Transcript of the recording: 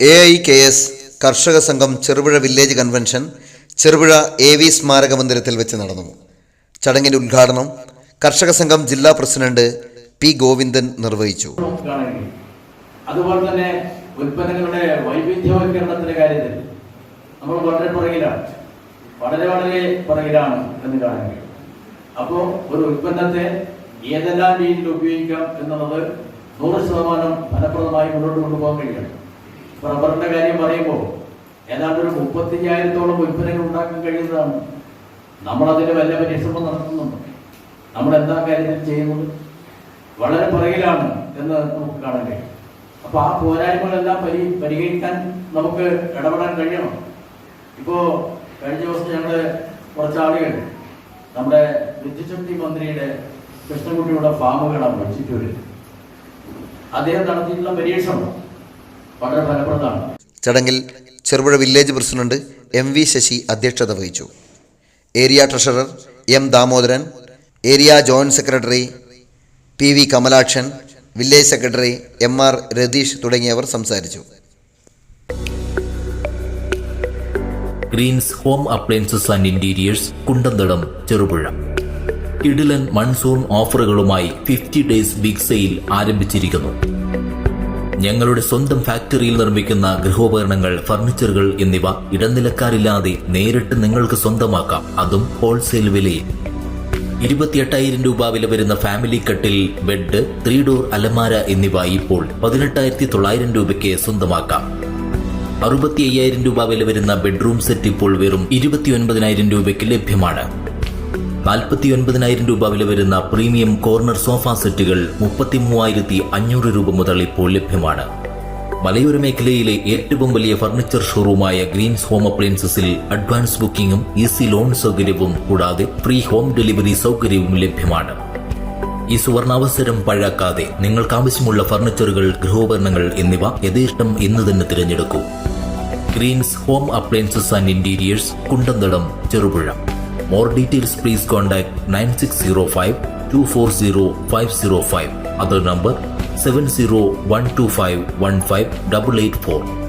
A I K S കർഷക സംഘം Cherupuzha village convention Cherupuzha A V സ്മാരക മന്ദിരത്തിൽ വെച്ച് നടന്നു. ചടങ്ങിന്റെ ഉദ്ഘാടനം കർഷക സംഘം ജില്ലാ പ്രസിഡന്റ് പി ഗോവിന്ദൻ നിർവഹിച്ചു. അതുപോലെ തന്നെ ഉൽപ്പന്നങ്ങളുടെ വൈവിധ്യവൽക്കരണത്തിന്റെ കാര്യത്തിൽ നമ്മൾ വളരെ പുറകിലാണ്. വളരെ വളരെ പുറകിലാണ് എന്ന് കാണുകയും അപ്പോൾ ഒരു ഉൽപ്പന്നത്തെ ഏതെല്ലാം രീതിയിൽ ഉപയോഗിക്കാം എന്നുള്ളത് നൂറ് ശതമാനം ഫലപ്രദമായി മുന്നോട്ട് കൊണ്ടുപോകാൻ കഴിയണം. റബ്ബറിന്റെ കാര്യം പറയുമ്പോൾ ഏതാണ്ട് ഒരു മുപ്പത്തിയ്യായിരത്തോളം ഉൽപ്പന്നങ്ങൾ ഉണ്ടാക്കാൻ കഴിയുന്നതാണ്. നമ്മൾ അതിന് വല്ല പരിശ്രമം നടത്തുന്നുണ്ട്? നമ്മൾ എന്താ കാര്യത്തിൽ ചെയ്യുന്നത്? വളരെ പുറകിലാണ് എന്ന് നമുക്ക് കാണാൻ കഴിയും. അപ്പൊ ആ പോരായ്മകളെല്ലാം പരി പരിഹരിക്കാൻ നമുക്ക് ഇടപെടാൻ കഴിയണം. ഇപ്പോ കഴിഞ്ഞ ദിവസം ഞങ്ങൾ കുറച്ച് ആളുകൾ നമ്മുടെ വിദ്യുശക്തി മന്ത്രിയുടെ കൃഷ്ണൻകുട്ടിയുടെ ഫാമുകളാണ് വെച്ചിട്ടൂര് അദ്ദേഹം നടത്തിയിട്ടുള്ള പരീക്ഷണം വളരെ ഫലപ്രദമാണ്. ചടങ്ങിൽ Cherupuzha village president M V Sasi അധ്യക്ഷത വഹിച്ചു. Area treasurer M Damodaran area joint secretary P V Kamalakshan village secretary M R Ratheesh തുടങ്ങിയവർ സംസാരിച്ചു. Greens home appliances and interiors Kundanthadam Cherupuzha. ഇഡിലൻ monsoon ഓഫറുകളുമായി ഫിഫ്റ്റി ഡേയ്സ് ബിഗ് സെയിൽ ആരംഭിച്ചിരിക്കുന്നു. ഞങ്ങളുടെ സ്വന്തം ഫാക്ടറിയിൽ നിർമ്മിക്കുന്ന ഗൃഹോപകരണങ്ങൾ ഫർണിച്ചറുകൾ എന്നിവ ഇടനിലക്കാരില്ലാതെ നേരിട്ട് നിങ്ങൾക്ക് സ്വന്തമാക്കാം. അതും ഹോൾസെയിൽ വിലയിൽ. ഇരുപത്തിയെട്ടായിരം രൂപ വില വരുന്ന ഫാമിലി കട്ടിൽ ബെഡ് ത്രീ ഡോർ അലമാര എന്നിവ ഇപ്പോൾ പതിനെട്ടായിരത്തി തൊള്ളായിരം രൂപയ്ക്ക് സ്വന്തമാക്കാം. അറുപത്തി അയ്യായിരം രൂപ വില വരുന്ന ബെഡ്റൂം സെറ്റ് ഇപ്പോൾ വെറും ഇരുപത്തി ഒൻപതിനായിരം രൂപയ്ക്ക് ലഭ്യമാണ്. നാൽപ്പത്തി ഒൻപതിനായിരം രൂപ വില വരുന്ന പ്രീമിയം കോർണർ സോഫ സെറ്റുകൾ മുപ്പത്തി മൂവായിരത്തി അഞ്ഞൂറ് രൂപ മുതൽ ഇപ്പോൾ ലഭ്യമാണ്. മലയോര മേഖലയിലെ ഏറ്റവും വലിയ ഫർണിച്ചർ ഷോറൂമായ ഗ്രീൻസ് ഹോം അപ്ലയൻസസിൽ അഡ്വാൻസ് ബുക്കിംഗും ഈസി ലോൺ സൗകര്യവും കൂടാതെ ഫ്രീ ഹോം ഡെലിവറി സൗകര്യവും ലഭ്യമാണ്. ഈ സുവർണാവസരം പഴാക്കാതെ നിങ്ങൾക്ക് ആവശ്യമുള്ള ഫർണിച്ചറുകൾ ഗൃഹോപകരണങ്ങൾ എന്നിവ യഥേഷ്ടം ഇന്ന് തന്നെ തിരഞ്ഞെടുക്കൂ. Greens home appliances and interiors Kundanthadam Cherupuzha. More details, please contact 9605 240 505. Other number 7012515884.